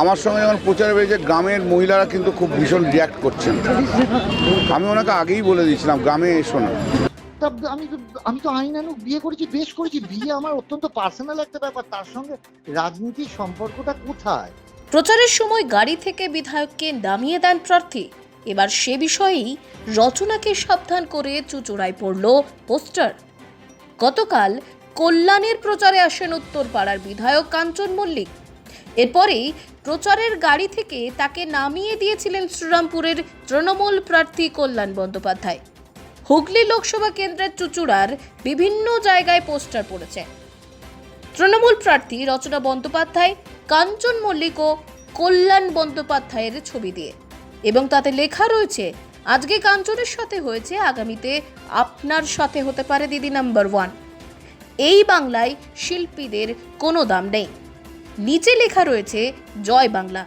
আমার সঙ্গে যখন প্রচারে বেরিয়েছে গ্রামের মহিলারা কিন্তু খুব ভীষণ রিয়াক্ট করছেন। আমি ওনাকে আগেই বলে দিয়েছিলাম গ্রামে এসো না। আমি তো আমি তো আইনানুক বিয়ে করেছি বেশ করেছি। বিয়ে আমার অত্যন্ত পার্সোনাল একটা ব্যাপার। তার সঙ্গে রাজনীতির সম্পর্কটা কোথায়? প্রচারের সময় গাড়ি থেকে বিধায়ককে নামিয়ে দেন প্রার্থী। এবার সে বিষয়েই রচনাকে সাবধান করে চুচুড়ায় পড়ল পোস্টার। গতকাল কল্যাণের প্রচারে আসেন উত্তরপাড়ার বিধায়ক কাঞ্চন মল্লিক। এরপরেই প্রচারের গাড়ি থেকে তাকে নামিয়ে দিয়েছিলেন শ্রীরামপুরের তৃণমূল প্রার্থী কল্যাণ বন্দ্যোপাধ্যায়। হুগলি লোকসভা কেন্দ্রের চুচুড়ার বিভিন্ন জায়গায় পোস্টার পড়েছে। তৃণমূল প্রার্থী রচনা বন্দ্যোপাধ্যায়, কাঞ্চন মল্লিক ও কল্যাণ বন্দ্যোপাধ্যায়ের ছবি দিয়ে। এবং তাতে লেখা রয়েছে, আজকে কাঞ্চনের সাথে হয়েছে, আগামীতে আপনার সাথে হতে পারে দিদি নাম্বার ওয়ান। এই বাংলায় শিল্পীদের কোনো দাম নেই। নিচে লেখা রয়েছে জয় বাংলা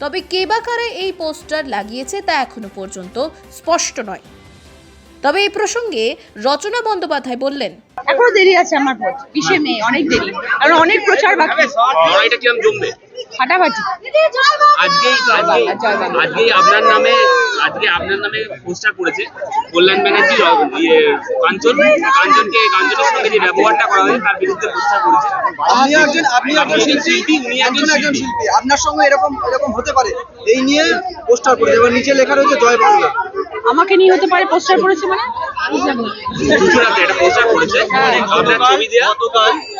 তবে কে বা কারা এই পোস্টার লাগিয়েছে তা এখনও পর্যন্ত স্পষ্ট নয়। তবে এই প্রসঙ্গে রচনা বন্দ্যোপাধ্যায় বললেন এখনও দেরি আছে আমার ভোট বিশে মে অনেক দেরি। কারণ অনেক প্রচার বাকি। কিরম জমবে? ফাটাফাটি। আজকেই আজকেই আজকেই আপনার নামে আজকে আপনার নামে পোস্টার করেছে কল্যাণ ব্যানার্জি ইয়ে কাঞ্চন। কাঞ্চনকে কাঞ্চনের সঙ্গে যে ব্যবহারটা করা হয়েছে তার বিরুদ্ধে পোস্টার করেছে আপনি একজন আপনি একজন শিল্পী? উনি একজন একজন শিল্পী। আপনার সঙ্গে এরকম এরকম হতে পারে? এই নিয়ে পোস্টার করে এবার নিচে লেখা রয়েছে জয় বাংলা। আমাকে নিয়ে হতে পারে পোস্টার করেছে মানে? বুঝলাম না চুচুড়াতে পোস্টার করেছে আপনার ছবি দেওয়া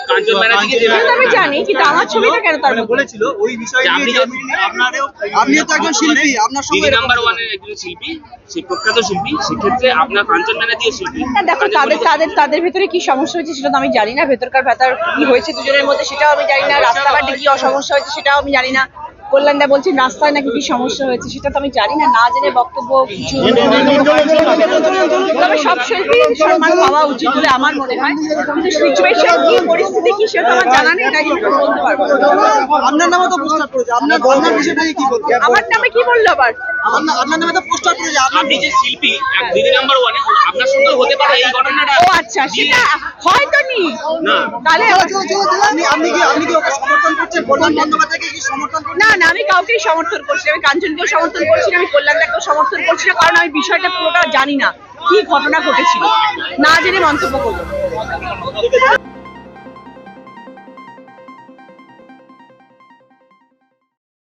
কাঞ্চন ব্যানার্জিকে যে আমি জানি কিন্তু আমার ছবিটা কেন তার বলেছিল ওই বিষয়ে যে আপনি যে আপনি তো একজন শিল্পী আপনার সঙ্গে নাম্বার ওয়ানের একজন শিল্পী সেই প্রখ্যাত শিল্পী সেক্ষেত্রে আপনার কাঞ্চন ব্যানার্জিও শিল্পী। দেখো তাদের তাদের তাদের ভেতরে কি সমস্যা হয়েছে সেটা তো আমি জানি না ভেতরকার ভেতর কি হয়েছে দুজনের মধ্যে সেটাও আমি জানি না রাস্তাঘাটে কি অসমস্যা হয়েছে সেটাও আমি জানি না। কল্যাণদা বলছেন রাস্তায় নাকি কি সমস্যা হয়েছে সেটা তো আমি জানি না না জেনে বক্তব্য কিছু তবে সব শিল্পীর সম্মান পাওয়া উচিত বলে আমার মনে হয় কিন্তু সিচুয়েশন কি পরিস্থিতি কি সেটা তো আমার জানা নেই তাই বলতে পারব আপনার নামে তো পোস্টার আপনার আপনার বিষয়টা কি আমার নামে কি বলল আবার আপনার নামে তো পোস্টার করেছে আপনি আপনি যে শিল্পী দিদি নাম্বার ওয়ানে আপনার সঙ্গে হতে পারে এই ঘটনাটা ও আচ্ছা সেটা হয়তো নি না তাহলে আপনি আপনি কি আপনি কি ওকে সমর্থন করছেন কল্যাণ বন্দ্যোপাধ্যায়কে কি সমর্থন করছেন না আমি কাউকেই সমর্থন করছি আমি কাঞ্চনকেও সমর্থন করছি না, আমি কল্যাণদাকেও সমর্থন করছি না, কারণ আমি বিষয়টা পুরোটা জানি না, কি ঘটনা ঘটেছিল, না জেনে মন্তব্য করব।